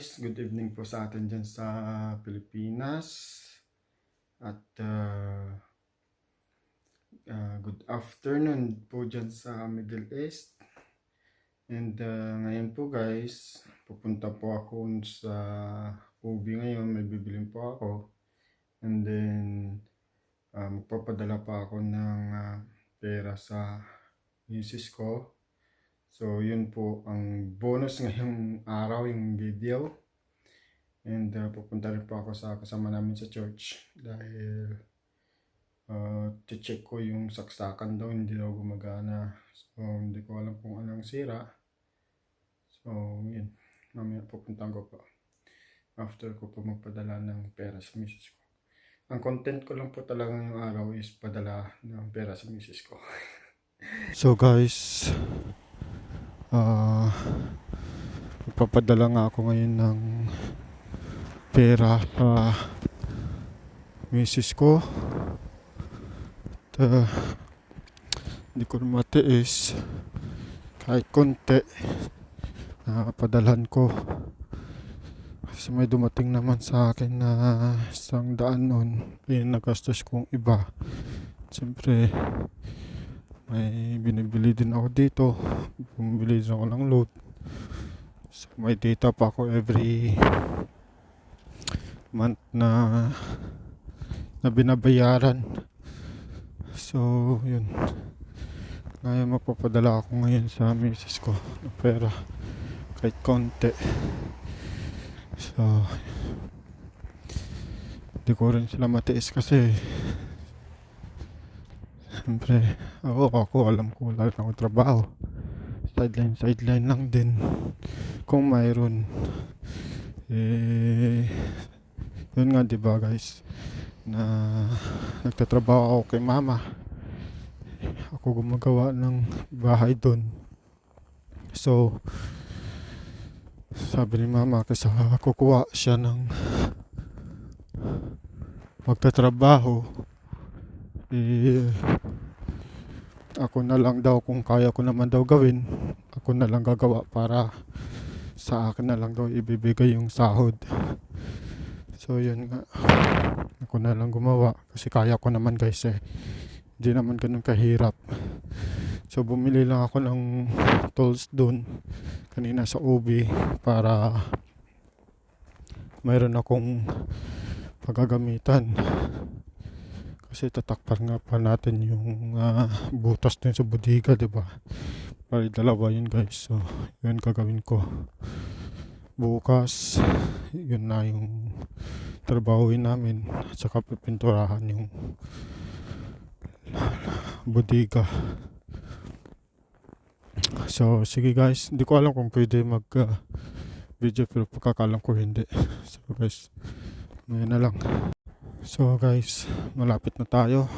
guys, good evening po sa atin dyan sa Pilipinas. At uh, uh, good afternoon po dyan sa Middle East. And uh, ngayon po guys, pupunta po ako sa Ubi ngayon, may bibilin po ako. And then uh, magpapadala pa ako ng uh, pera sa misis ko. So, yun po ang bonus ngayong araw, yung video. And uh, pupunta rin po ako sa kasama namin sa church dahil uh, check ko yung saksakan daw, hindi daw gumagana. So, hindi ko alam kung anong sira. So, yun. Mamaya pupuntahan ko po. After ko po magpadala ng pera sa misis ko. Ang content ko lang po talaga ngayong araw is padala ng pera sa misis ko. so guys, Ah, magpapadala nga ako ngayon ng pera sa misis ko. At, ah, hindi ko matiis. Kahit konti nakapadalan ko. Kasi may dumating naman sa akin na isang daan nun. Yung nagastos kong iba. Siyempre may binibili din ako dito. Bumili din ako ng load. So may data pa ako every month na na binabayaran so yun ngayon mapapadala ako ngayon sa misis ko ng pera kahit konti so hindi ko rin sila matiis kasi Siyempre, ako, ako, alam ko wala akong trabaho. Sideline, sideline lang din. Kung mayroon. Eh, yun nga, di ba guys? Na nagtatrabaho ako kay mama. Ako gumagawa ng bahay doon. So, sabi ni mama kasi kukuha siya ng magtatrabaho eh, ako na lang daw kung kaya ko naman daw gawin ako na lang gagawa para sa akin na lang daw ibibigay yung sahod so yun nga ako na lang gumawa kasi kaya ko naman guys eh hindi naman ganun kahirap so bumili lang ako ng tools dun kanina sa ubi para mayroon akong pagagamitan kasi tatakpan nga pa natin yung uh, butas din sa bodega, di ba? Bali dalawa yun guys. So, yun gagawin ko. Bukas, yun na yung trabawin namin. At saka pipinturahan yung bodega. So, sige guys. Hindi ko alam kung pwede mag uh, video pero pagkakalam ko hindi. So guys, ngayon na lang. So guys, malapit na tayo.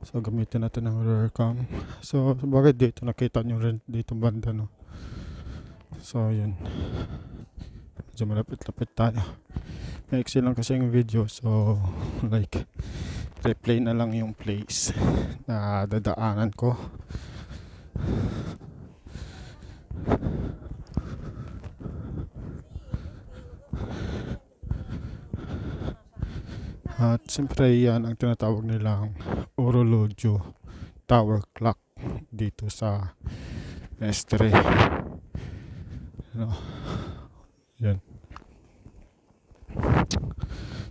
So gamitin natin ng rear cam. So bakit dito nakita nyo rin dito banda no. So yun. Medyo malapit-lapit tayo. Maiksi lang kasi yung video. So like replay na lang yung place na dadaanan ko. At siyempre yan ang tinatawag nilang Orologio Tower Clock dito sa Mestre. Ano? Yan.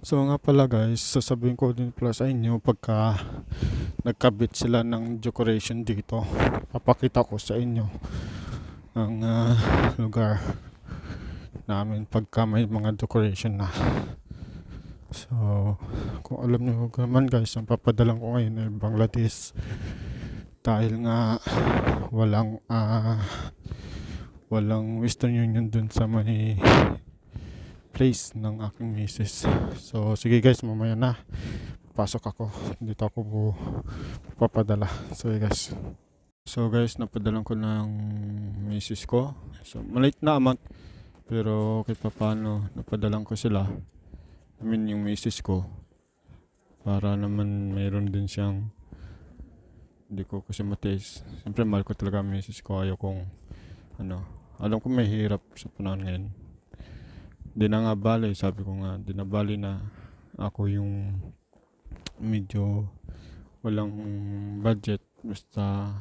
So nga pala guys, sasabihin ko din pala sa inyo pagka nagkabit sila ng decoration dito, papakita ko sa inyo ang uh, lugar namin pagka may mga decoration na. So, kung alam nyo naman guys, ang papadalang ko ngayon ay Bangladesh. Dahil nga walang uh, walang Western Union dun sa may place ng aking misis. So, sige guys, mamaya na. Pasok ako. Dito ako po papadala. So, guys. So, guys, napadalan ko ng misis ko. So, maliit na amount. Pero, kahit pa paano, napadalan ko sila. I mean yung misis ko para naman mayroon din siyang hindi ko kasi matiis siyempre mahal ko talaga misis ko ayaw kong ano alam ko may hirap sa panahon ngayon di na nga bali, sabi ko nga, di na bali na ako yung medyo walang budget. Basta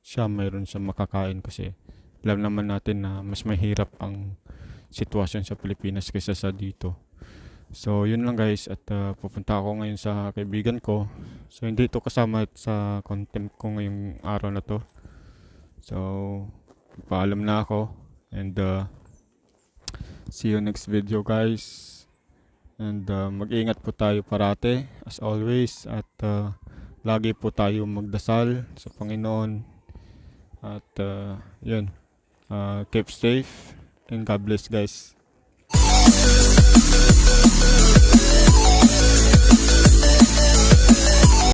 siya mayroon siya makakain kasi alam naman natin na mas mahirap ang sitwasyon sa Pilipinas kaysa sa dito. So, yun lang guys at uh, pupunta ako ngayon sa kaibigan ko. So, hindi ito kasama sa content ko ngayong araw na to. So, paalam na ako and uh, see you next video guys. And uh, mag-ingat po tayo parate as always at uh, lagi po tayo magdasal sa Panginoon. At uh, yun, uh, keep safe and God bless guys.